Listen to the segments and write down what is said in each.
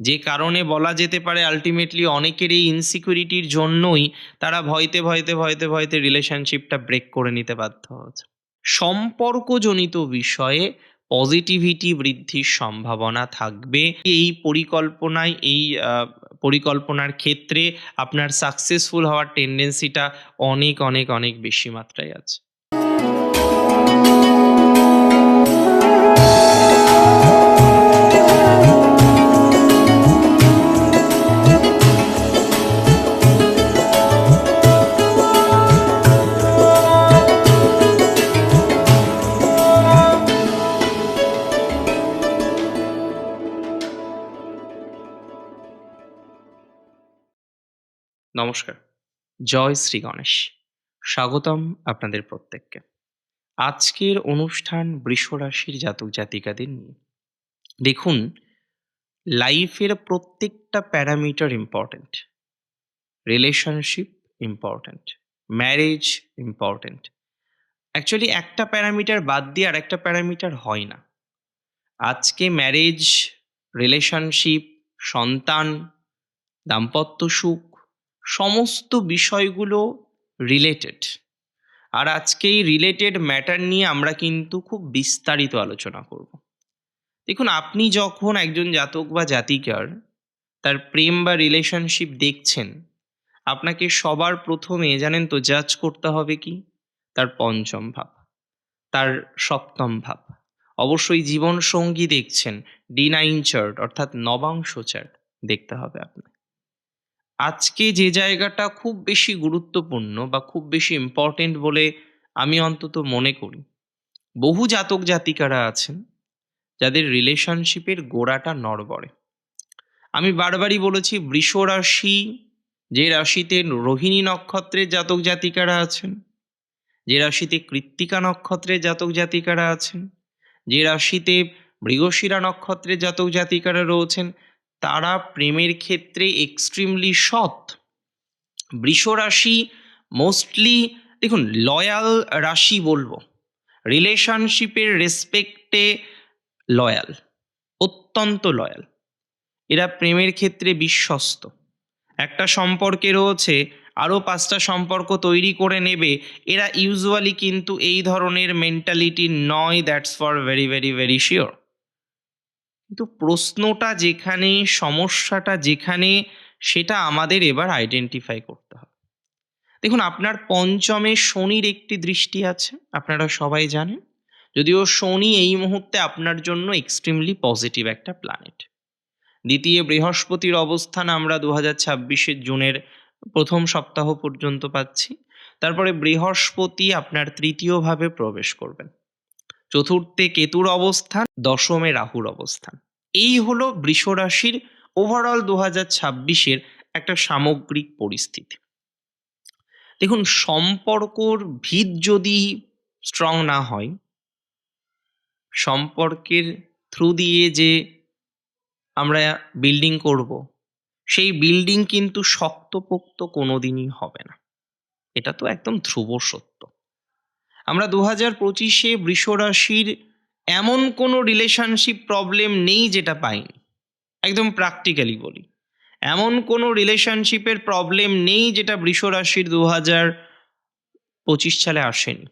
যে কারণে বলা যেতে পারে আল্টিমেটলি অনেকের এই ইনসিকিউরিটির জন্যই তারা ভয়তে ভয়তে ভয়তে ভয়তে রিলেশনশিপটা ব্রেক করে নিতে বাধ্য হচ্ছে। সম্পর্কজনিত বিষয়ে পজিটিভিটি বৃদ্ধির সম্ভাবনা থাকবে। এই পরিকল্পনায়, এই পরিকল্পনার ক্ষেত্রে আপনার সাকসেসফুল হওয়ার টেন্ডেন্সিটা অনেক অনেক অনেক বেশি মাত্রায় আছে। নমস্কার। জয় শ্রী গণেশ। স্বাগতম আপনাদের প্রত্যেককে। আজকের অনুষ্ঠান বৃষরাশির জাতক জাতিকাদের নিয়ে। দেখুন লাইফের প্রত্যেকটা parameter important relationship important marriage important actually একটা প্যারামিটার বাদ দিয়ে আর একটা প্যারামিটার হয় না। আজকে ম্যারেজ রিলেশনশিপ সন্তান, দাম্পত্য সুখ সমস্ত বিষয়গুলো রিলেটেড আর আজকে এই রিলেটেড ম্যাটার নিয়ে আমরা কিন্তু খুব বিস্তারিত আলোচনা করব। দেখুন, আপনি যখন একজন জাতক বা জাতিকার, তার প্রেম বা রিলেশনশিপ দেখছেন, আপনাকে সবার প্রথমে জানেন তো জাজ করতে হবে কি? তার পঞ্চম ভাব, তার সপ্তম ভাব। অবশ্যই জীবন সঙ্গী দেখছেন ডি নাইন চার্ট অর্থাৎ নবাংশ চার্ট দেখতে হবে আপনার আজকে যে জায়গাটা খুব বেশি গুরুত্বপূর্ণ বা খুব বেশি ইম্পর্টেন্ট বলে আমি অন্তত মনে করি, বহু জাতক জাতিকারা আছেন যাদের রিলেশনশিপের গোড়াটা নড়বড়ে। আমি বারবারই বলেছি, বৃষ রাশি, যে রাশিতে রোহিণী নক্ষত্রের জাতক জাতিকারা আছেন, যে রাশিতে কৃত্তিকা নক্ষত্রের জাতক জাতিকারা আছেন, যে রাশিতে মৃগশিরা নক্ষত্রের জাতক জাতিকারা রয়েছেন তারা প্রেমের ক্ষেত্রে এক্সট্রিমলি সৎ। বৃষ রাশি মোস্টলি দেখুন লয়াল রাশি বলব। রিলেশনশিপের রেসপেক্টে লয়াল অত্যন্ত লয়াল এরা প্রেমের ক্ষেত্রে বিশ্বস্ত। একটা সম্পর্কে রয়েছে, আরও পাঁচটা সম্পর্ক তৈরি করে নেবে। এরা ইউজুয়ালি কিন্তু এই ধরনের মেন্টালিটি নয় that's for very very very sure কিন্তু প্রশ্নটা যেখানে, সমস্যাটা যেখানে, সেটা আমাদের এবার আইডেন্টিফাই করতে হবে। দেখুন, আপনার পঞ্চমে শনির একটি দৃষ্টি আছে, আপনারা সবাই জানেন। যদিও শনি এই মুহূর্তে আপনার জন্য এক্সট্রিমলি পজিটিভ একটা প্ল্যানেট দ্বিতীয় বৃহস্পতির অবস্থান আমরা দু হাজার ছাব্বিশের জুনের প্রথম সপ্তাহ পর্যন্ত পাচ্ছি। তারপরে বৃহস্পতি আপনার তৃতীয়ভাবে প্রবেশ করবেন। চতুর্থে কেতুর অবস্থান, দশমে রাহুর অবস্থান। এই হলো বৃষ রাশির ওভারঅল দু হাজার ছাব্বিশের একটা সামগ্রিক পরিস্থিতি। দেখুন, সম্পর্কর ভিত যদি স্ট্রং না হয়, সম্পর্কের থ্রু দিয়ে যে আমরা বিল্ডিং করব, সেই বিল্ডিং কিন্তু শক্তপোক্ত কোনোদিনই হবে না। এটা তো একদম ধ্রুব সত্য। আমরা দু হাজার পঁচিশে বৃষরাশির এমন কোনো রিলেশনশিপ প্রবলেম নেই যেটা পাইনি। একদম প্র্যাকটিক্যালি বলি। এমন কোনো রিলেশনশিপের প্রবলেম নেই যেটা বৃষরাশির দু হাজার পঁচিশ সালে আসেনি।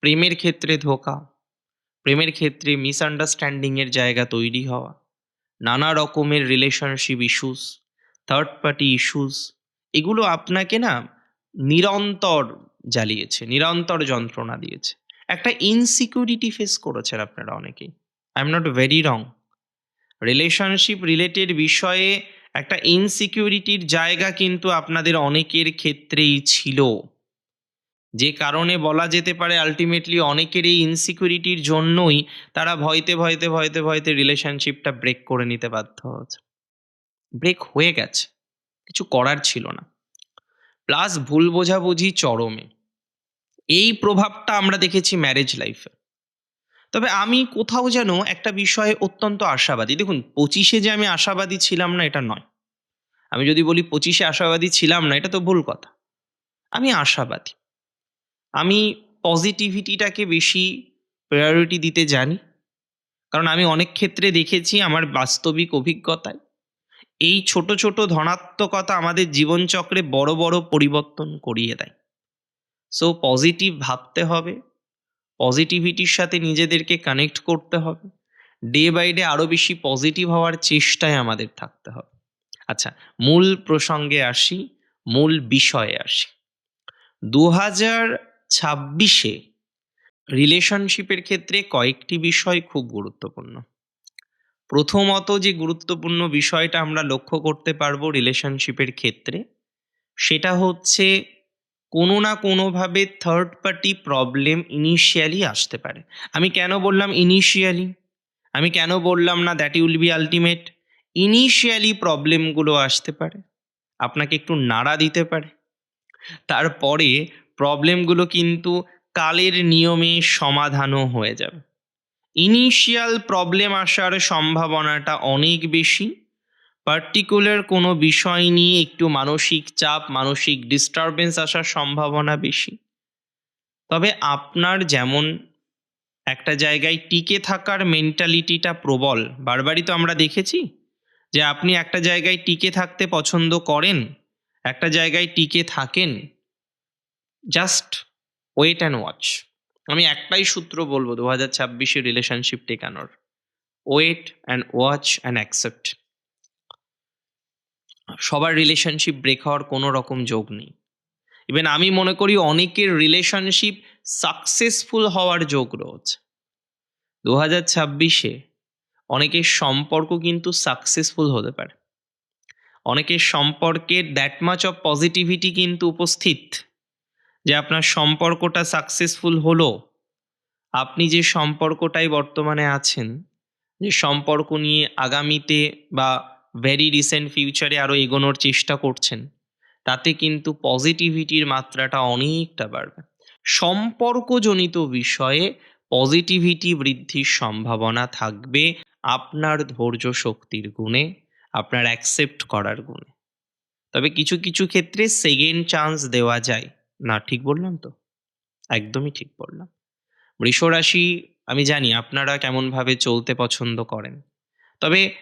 প্রেমের ক্ষেত্রে ধোকা, প্রেমের ক্ষেত্রে মিসআন্ডারস্ট্যান্ডিংয়ের জায়গা তৈরি হওয়া, নানা রকমের relationship issues third party issues এগুলো আপনাকে না নিরন্তর জ্বালিয়েছে, নিরন্তর যন্ত্রণা দিয়েছে। একটা ইনসিকিউরিটি ফেস করেছেন আপনারা অনেকেই। I am not very wrong relationship related বিষয়ে একটা ইনসিকিউরিটির জায়গা কিন্তু আপনাদের অনেকের ক্ষেত্রেই ছিল। যে কারণে বলা যেতে পারে আলটিমেটলি অনেকের এই ইনসিকিউরিটির জন্যই তারা ভয়তে ভয়তে ভয়তে ভয়তে রিলেশনশিপটা ব্রেক করে নিতে বাধ্য হচ্ছে ব্রেক হয়ে গেছে। কিছু করার ছিল না। প্লাস ভুল বোঝাবুঝি চরমে। এই প্রভাবটা আমরা দেখেছি ম্যারেজ লাইফে তবে আমি কোথাও যেন একটা বিষয়ে অত্যন্ত আশাবাদী। দেখুন, পঁচিশে যে আমি আশাবাদী ছিলাম না, এটা নয়। আমি যদি বলি পঁচিশে আশাবাদী ছিলাম না, এটা তো ভুল কথা। আমি আশাবাদী। আমি পজিটিভিটিটাকে বেশি প্রায়োরিটি দিতে জানি। কারণ আমি অনেক ক্ষেত্রে দেখেছি আমার বাস্তবিক অভিজ্ঞতায় এই ছোট ছোট ধনাত্মকতা আমাদের জীবনচক্রে বড় বড় পরিবর্তন করিয়ে দেয়। সো পজিটিভ ভাবতে হবে পজিটিভিটির সাথে নিজেদেরকে কানেক্ট করতে হবে ডে বাই ডে আরও বেশি পজিটিভ হওয়ার চেষ্টায় আমাদের থাকতে হবে। আচ্ছা মূল প্রসঙ্গে আসি, মূল বিষয়ে আসি। দু হাজার ছাব্বিশে রিলেশনশিপের ক্ষেত্রে কয়েকটি বিষয় খুব গুরুত্বপূর্ণ। প্রথমত যে গুরুত্বপূর্ণ বিষয়টা আমরা লক্ষ্য করতে পারব রিলেশনশিপের ক্ষেত্রে, সেটা হচ্ছে কোনো না কোনোভাবে থার্ড পার্টি প্রবলেম ইনিশিয়ালি আসতে পারে। আমি কেন বললাম ইনিশিয়ালি আমি কেন বললাম না that will be ultimate initially প্রবলেমগুলো আসতে পারে, আপনাকে একটু নাড়া দিতে পারে। তারপরে প্রবলেমগুলো কিন্তু কালের নিয়মে সমাধানও হয়ে যাবে। ইনিশিয়াল প্রবলেম আসার সম্ভাবনাটা অনেক বেশি। পার্টিকুলার কোনো বিষয় নিয়ে একটু মানসিক চাপ, মানসিক ডিস্টারবেন্স আসার সম্ভাবনা বেশি। তবে আপনার যেমন একটা জায়গায় টিকে থাকার মেন্টালিটিটা প্রবল, বারবারই তো আমরা দেখেছি যে আপনি একটা জায়গায় টিকে থাকতে পছন্দ করেন, একটা জায়গায় টিকে থাকেন জাস্ট ওয়েট অ্যান্ড ওয়াচ আমি একটাই সূত্র বলব দু হাজার ছাব্বিশে relationship টেকানোর। Wait and watch and accept সবার রিলেশনশিপ ব্রেক হওয়ার কোনো রকম যোগ নেই। ইভেন আমি মনে করি অনেকের রিলেশনশিপ সাকসেসফুল হওয়ার যোগ রয়েছে। দু হাজার ছাব্বিশে অনেকের সম্পর্ক কিন্তু সাকসেসফুল হতে পারে। অনেকের সম্পর্কে দ্যাট মাচ অফ পজিটিভিটি কিন্তু উপস্থিত। যে আপনার সম্পর্কটা সাকসেসফুল হলো, আপনি যে সম্পর্কটাই বর্তমানে আছেন, যে সম্পর্ক নিয়ে আগামীতে বা ভেরি রিসেন্ট ফিউচারে আরও এগোনোর চেষ্টা করছেন, তাতে কিন্তু পজিটিভিটির মাত্রাটা অনেকটা বাড়বে। সম্পর্কজনিত বিষয়ে পজিটিভিটি বৃদ্ধির সম্ভাবনা থাকবে আপনার ধৈর্য শক্তির গুণে, আপনার অ্যাকসেপ্ট করার গুণে। তবে কিছু কিছু ক্ষেত্রে সেকেন্ড চান্স দেওয়া যায়। না ঠিক বললাম তো? একদমই ঠিক বললাম। বৃষ রাশি, আমি জানি আপনারা কেমনভাবে চলতে পছন্দ করেন। তবে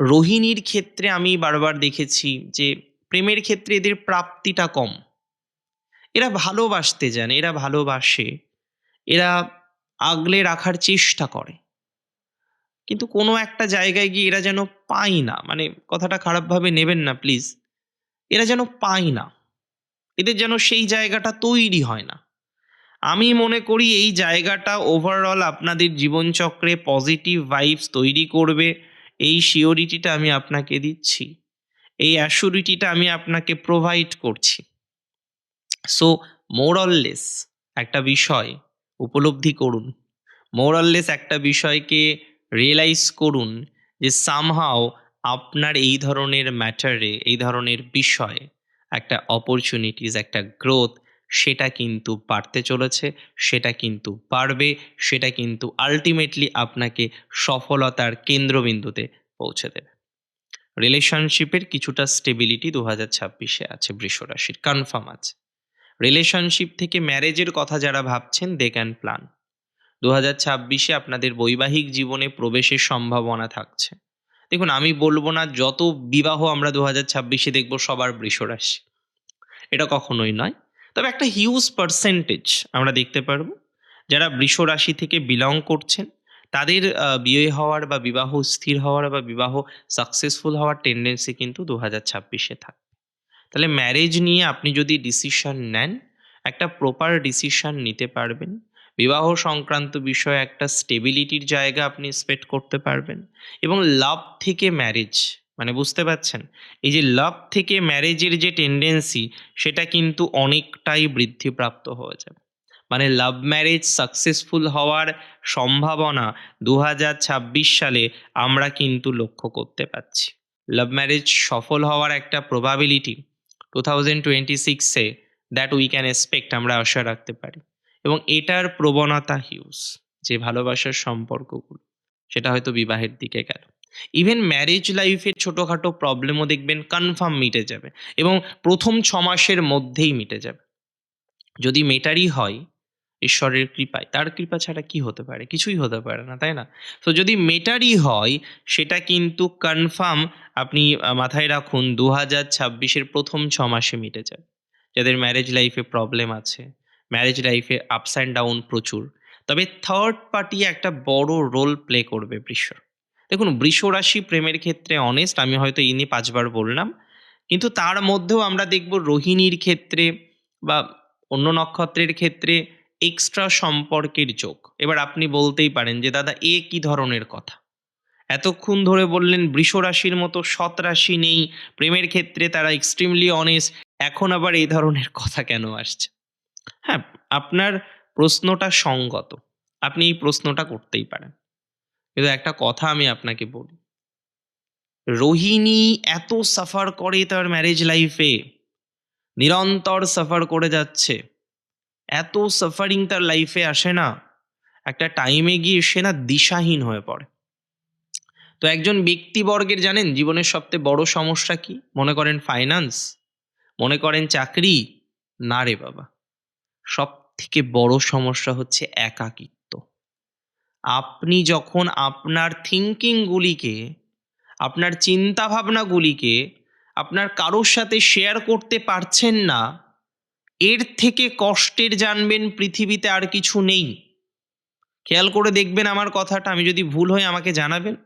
রোহিণীর ক্ষেত্রে আমি বারবার দেখেছি যে, প্রেমের ক্ষেত্রে এদের প্রাপ্তিটা কম। এরা ভালোবাসতে জানে, এরা ভালোবাসে, এরা আগলে রাখার চেষ্টা করে। কিন্তু কোনো একটা জায়গায় গিয়ে এরা যেন পায় না মানে কথাটা খারাপভাবে নেবেন না, প্লিজ। এরা যেন পায় না। এদের যেন সেই জায়গাটা তৈরি হয় না। আমি মনে করি এই জায়গাটা ওভারঅল আপনাদের জীবনচক্রে পজিটিভ ভাইবস তৈরি করবে, এই শিওরিটিটা আমি আপনাকে দিচ্ছি, এই অ্যাসিউরিটিটা আমি আপনাকে প্রোভাইড করছি। সো মোরললেস একটা বিষয় উপলব্ধি করুন মোরললেস একটা বিষয়কে রিয়েলাইজ করুন যে সামহাও আপনার এই ধরনের ম্যাটারে এই ধরনের বিষয়ে একটা অপরচুনিটিস একটা গ্রোথ সেটা কিন্তু বাড়তে চলেছে, সেটা কিন্তু বাড়বে, সেটা কিন্তু আলটিমেটলি আপনাকে সফলতার কেন্দ্রবিন্দুতে পৌঁছে দেবে। রিলেশনশিপের কিছুটা স্টেবিলিটি দু হাজার ছাব্বিশে আছে, বৃষ রাশির কনফার্ম আছে। রিলেশনশিপ থেকে ম্যারেজের কথা যারা ভাবছেন দে ক্যান প্ল্যান দু হাজার ছাব্বিশে আপনাদের বৈবাহিক জীবনে প্রবেশের সম্ভাবনা থাকছে। দেখুন, আমি বলব না যত বিবাহ আমরা দু হাজার ছাব্বিশে দেখব সবার বৃষ রাশি এটা কখনোই নয়। তবে একটা হিউজ পার্সেন্টেজ আমরা দেখতে পারব। যারা বৃষ রাশি থেকে বিলং করছেন, তাদের বিয়ে হওয়ার বা বিবাহ স্থির হওয়ার বা বিবাহ সাকসেসফুল হওয়ার টেন্ডেন্সি কিন্তু দু হাজার ছাব্বিশে থাকবে। তাহলে ম্যারেজ নিয়ে আপনি যদি ডিসিশন নেন, একটা প্রপার ডিসিশন নিতে পারবেন। বিবাহ সংক্রান্ত বিষয়ে একটা স্টেবিলিটির জায়গা আপনি এক্সপেক্ট করতে পারবেন। এবং লাভ থেকে ম্যারেজ মানে বুঝতে পারছেন? এই যে লাভ থেকে ম্যারেজের যে টেন্ডেন্সি সেটা কিন্তু অনেকটাই বৃদ্ধিপ্রাপ্ত হয়ে যাবে। মানে লাভ ম্যারেজ সাকসেসফুল হওয়ার সম্ভাবনা দু হাজার ছাব্বিশ সালে আমরা কিন্তু লক্ষ্য করতে পারছি। লাভ ম্যারেজ সফল হওয়ার একটা প্রবাবিলিটি টু থাউজেন্ড টোয়েন্টি সিক্সে দ্যাট উই ক্যান এক্সপেক্ট আমরা আশা রাখতে পারি। এবং এটার প্রবণতা হিউজ যে ভালোবাসার সম্পর্কগুলো সেটা হয়তো বিবাহের দিকে গেল। ইভেন ম্যারেজ লাইফের ছোটোখাটো প্রবলেমও দেখবেন কনফার্ম মিটে যাবে এবং প্রথম ছ মাসের মধ্যেই মিটে যাবে। যদি মেটারই হয় ঈশ্বরের কৃপায় তার কৃপা ছাড়া কি হতে পারে? কিছুই হতে পারে না তাই না? তো যদি মেটারই হয় সেটা কিন্তু কনফার্ম আপনি মাথায় রাখুন ২০২৬ এর ১ম ৬ মাসে মিটে যাবে। যাদের ম্যারেজ লাইফে প্রবলেম আছে, ম্যারেজ লাইফে আপস অ্যান্ড ডাউন প্রচুর। তবে থার্ড পার্টি একটা বড় রোল প্লে করবে বৃষর। দেখুন বৃষ রাশি প্রেমের ক্ষেত্রে অনেস্ট আমি হয়তো এই নিয়ে ৫ বার বললাম। কিন্তু তার মধ্যেও আমরা দেখব রোহিণীর ক্ষেত্রে বা অন্য নক্ষত্রের ক্ষেত্রে এক্সট্রা সম্পর্কের যোগ। এবার আপনি বলতেই পারেন যে, "দাদা এ কি ধরনের কথা?" এতক্ষণ ধরে বললেন বৃষ রাশির মতো সৎ রাশি নেই, প্রেমের ক্ষেত্রে তারা এক্সট্রিমলি অনেস্ট। এখন আবার এই ধরনের কথা কেন আসছে? হ্যাঁ, আপনার প্রশ্নটা সঙ্গত। আপনি এই প্রশ্নটা করতেই পারেন। কিন্তু একটা কথা আমি আপনাকে বলি। রোহিণী এত সাফার করে তার ম্যারেজ লাইফে। নিরন্তর সাফার করে যাচ্ছে। এত সাফারিং তার লাইফে আসে না, একটা টাইমে গিয়ে সে না দিশাহীন হয়ে পড়ে। তো একজন ব্যক্তিবর্গের জানেন জীবনের সবচেয়ে বড় সমস্যা কি? মনে করেন ফাইন্যান্স? মনে করেন চাকরি? না রে বাবা। সবথেকে বড় সমস্যা হচ্ছে একাকিত্ব। আপনি যখন আপনার থিংকিং গুলিকে, আপনার চিন্তাভাবনাগুলিকে আপনার কারোর সাথে শেয়ার করতে পারছেন না, এর থেকে কষ্টের জানবেন পৃথিবীতে আর কিছু নেই। খেয়াল করে দেখবেন আমার কথাটা, আমি যদি ভুল হই আমাকে জানাবেন।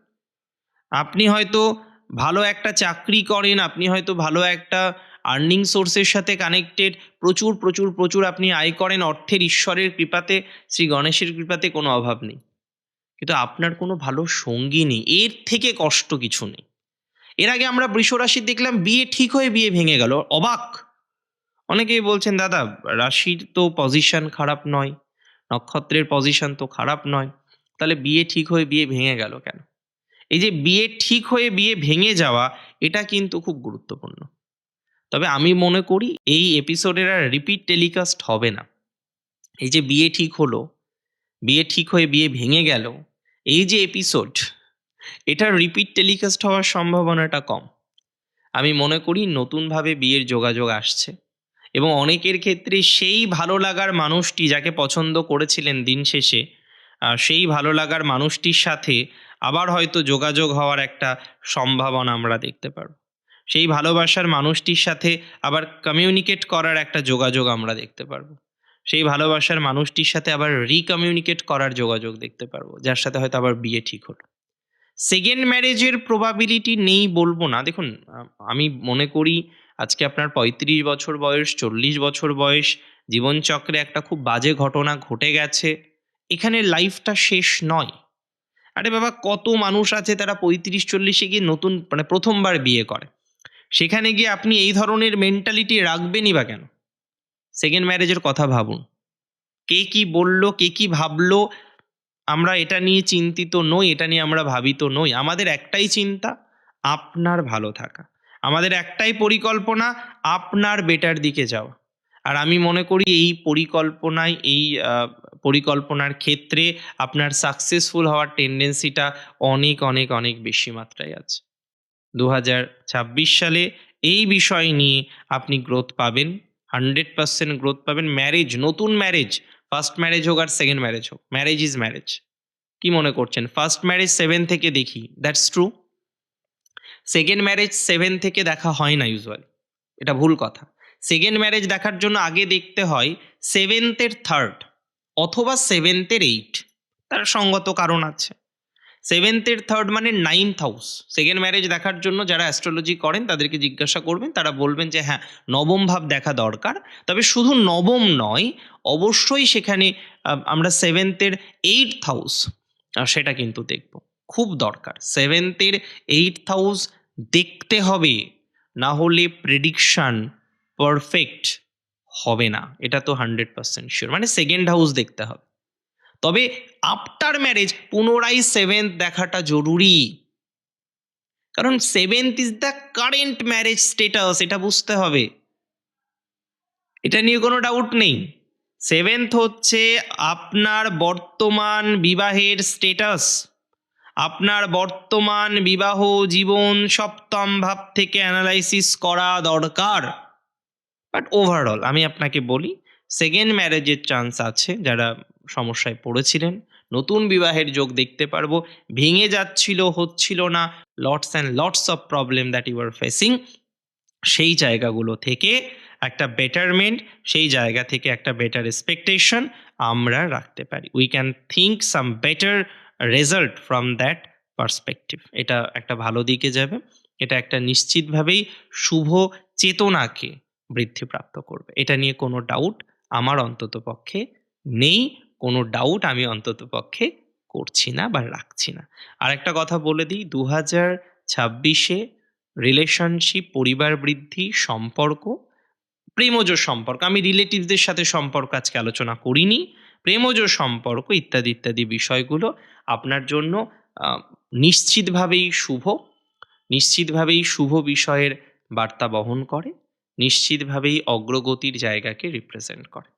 আপনি হয়তো ভালো একটা চাকরি করেন, আপনি হয়তো ভালো একটা আর্নিং সোর্সের সাথে কানেক্টেড, প্রচুর, প্রচুর, প্রচুর আপনি আয় করেন অর্থের ঈশ্বরের কৃপাতে, শ্রী গণেশের কৃপাতে কোনো অভাব নেই। কিন্তু আপনার কোনো ভালো সঙ্গী নেই। এর থেকে কষ্ট কিছু নেই। এর আগে আমরা বৃষ রাশির দেখলাম বিয়ে ঠিক হয়ে বিয়ে ভেঙে গেল। অবাক! অনেকেই বলছেন, "দাদা রাশির তো পজিশন খারাপ নয়, নক্ষত্রের পজিশন তো খারাপ নয়। তাহলে বিয়ে ঠিক হয়ে বিয়ে ভেঙে গেল কেন?" এই যে বিয়ে ঠিক হয়ে বিয়ে ভেঙে যাওয়া, এটা কিন্তু খুব গুরুত্বপূর্ণ। তবে আমি মনে করি এই এপিসোডের আর রিপিট টেলিকাস্ট হবে না। এই যে বিয়ে ঠিক হলো, বিয়ে ঠিক হয়ে বিয়ে ভেঙে গেল, এই যে এপিসোড, এটার রিপিট টেলিকাস্ট হওয়ার সম্ভাবনাটা কম। আমি মনে করি নতুনভাবে বিয়ের যোগাযোগ আসছে এবং অনেকের ক্ষেত্রে সেই ভালো লাগার মানুষটি যাকে পছন্দ করেছিলেন দিন শেষে, সেই ভালো লাগার মানুষটির সাথে আবার হয়তো যোগাযোগ হওয়ার একটা সম্ভাবনা আমরা দেখতে পারব। সেই ভালোবাসার মানুষটির সাথে আবার কমিউনিকেট করার একটা যোগাযোগ আমরা দেখতে পারব সেই ভালোবাসার মানুষটির সাথে আবার রিকমিউনিকেট করার যোগাযোগ দেখতে পারব যার সাথে হয়তো আবার বিয়ে ঠিক হলো। সেকেন্ড ম্যারেজের প্রবাবিলিটি নেই বলব না। দেখুন আমি মনে করি আজকে আপনার ৩৫ বছর বয়স, ৪০ বছর বয়স, জীবনচক্রে একটা খুব বাজে ঘটনা ঘটে গেছে। এখানে লাইফটা শেষ নয়। আরে বাবা কত মানুষ আছে তারা পঁয়ত্রিশ চল্লিশে গিয়ে নতুন মানে প্রথমবার বিয়ে করে। সেখানে গিয়ে আপনি এই ধরনের মেন্টালিটি রাখবেনই বা কেন? সেকেন্ড ম্যারেজের কথা ভাবুন। কে কি বলল, কে কি ভাবলো, আমরা এটা নিয়ে চিন্তিত নই, এটা নিয়ে আমরা ভাবিত নই। আমাদের একটাই চিন্তা, আপনার ভালো থাকা। আমাদের একটাই পরিকল্পনা, আপনার বেটার দিকে যাওয়া। আর আমি মনে করি এই পরিকল্পনায় এই পরিকল্পনার ক্ষেত্রে আপনার সাকসেসফুল হওয়ার টেন্ডেন্সিটা অনেক, অনেক, অনেক বেশি মাত্রায় আছে। ২০২৬ সালে এই বিষয় নিয়ে আপনি গ্রোথ পাবেন। 100% গ্রোথ পাবেন। ম্যারেজ, নতুন ম্যারেজ, ফার্স্ট ম্যারেজ হোক আর সেকেন্ড ম্যারেজ হোক, ম্যারেজ ইজ ম্যারেজ। কি মনে করছেন? ফার্স্ট ম্যারেজ 7 থেকে দেখি, দ্যাটস ট্রু। সেকেন্ড ম্যারেজ 7 থেকে দেখা হয় না ইউজুয়ালি। এটা ভুল কথা। সেকেন্ড ম্যারেজ দেখার জন্য আগে দেখতে হয় 7th এর 3rd অথবা 7th এর 8 তার সঙ্গত কারণ আছে। 7th এর 3rd মানে 9th হাউস। সেকেন্ড ম্যারেজ দেখার জন্য যারা অ্যাস্ট্রোলজি করেন তাদেরকে জিজ্ঞাসা করবেন, তারা বলবেন যে হ্যাঁ, নবম ভাব দেখা দরকার। তবে শুধু নবম নয়, অবশ্যই সেখানে আমরা 7th এর 8th হাউস সেটা কিন্তু দেখব। খুব দরকার। 7th এর 8th হাউস দেখতে হবে। না হলে প্রেডিকশন পারফেক্ট হবে না। এটা তো 100% শিওর মানে সেকেন্ড হাউস দেখতে হবে। তবে আফটার ম্যারেজ পুনরায় 7th দেখাটা জরুরি। কারণ 7th is the current marriage status এটা বুঝতে হবে। এটা নিয়ে কোনো ডাউট নেই। 7th হচ্ছে আপনার বর্তমান বিবাহের স্টেটাস আপনার বর্তমান বিবাহ জীবন সপ্তম ভাব থেকে অ্যানালাইসিস করা দরকার। বাট ওভারঅল আমি আপনাকে বলি, সেকেন্ড ম্যারেজের চান্স আছে যারা সমস্যায় পড়েছিলেন। নতুন বিবাহের যোগ দেখতে পারব। ভেঙে যাচ্ছিল, হচ্ছিল না। Lots and lots of problem that you are facing সেই জায়গাগুলো থেকে একটা বেটারমেন্ট সেই জায়গা থেকে একটা বেটার এক্সপেকটেশন আমরা রাখতে পারি। We can think some better result from that perspective এটা একটা ভালো দিকে যাবে। এটা একটা নিশ্চিতভাবেই শুভ চেতনাকে বৃদ্ধিপ্রাপ্ত করবে। এটা নিয়ে কোনো ডাউট আমার অন্তত পক্ষে নেই। কোনো ডাউট আমি অন্তত পক্ষে করছি না বা রাখছি না। আর একটা কথা বলে দিই দু হাজার ছাব্বিশে রিলেশনশিপ পরিবার বৃদ্ধি, সম্পর্ক, প্রেমজ সম্পর্ক। আমি রিলেটিভদের সাথে সম্পর্ক আজকে আলোচনা করিনি। প্রেমজ সম্পর্ক ইত্যাদি ইত্যাদি বিষয়গুলো আপনার জন্য নিশ্চিতভাবেই শুভ। নিশ্চিতভাবেই শুভ বিষয়ের বার্তা বহন করে। নিশ্চিতভাবেই অগ্রগতির জায়গাকে রিপ্রেজেন্ট করে।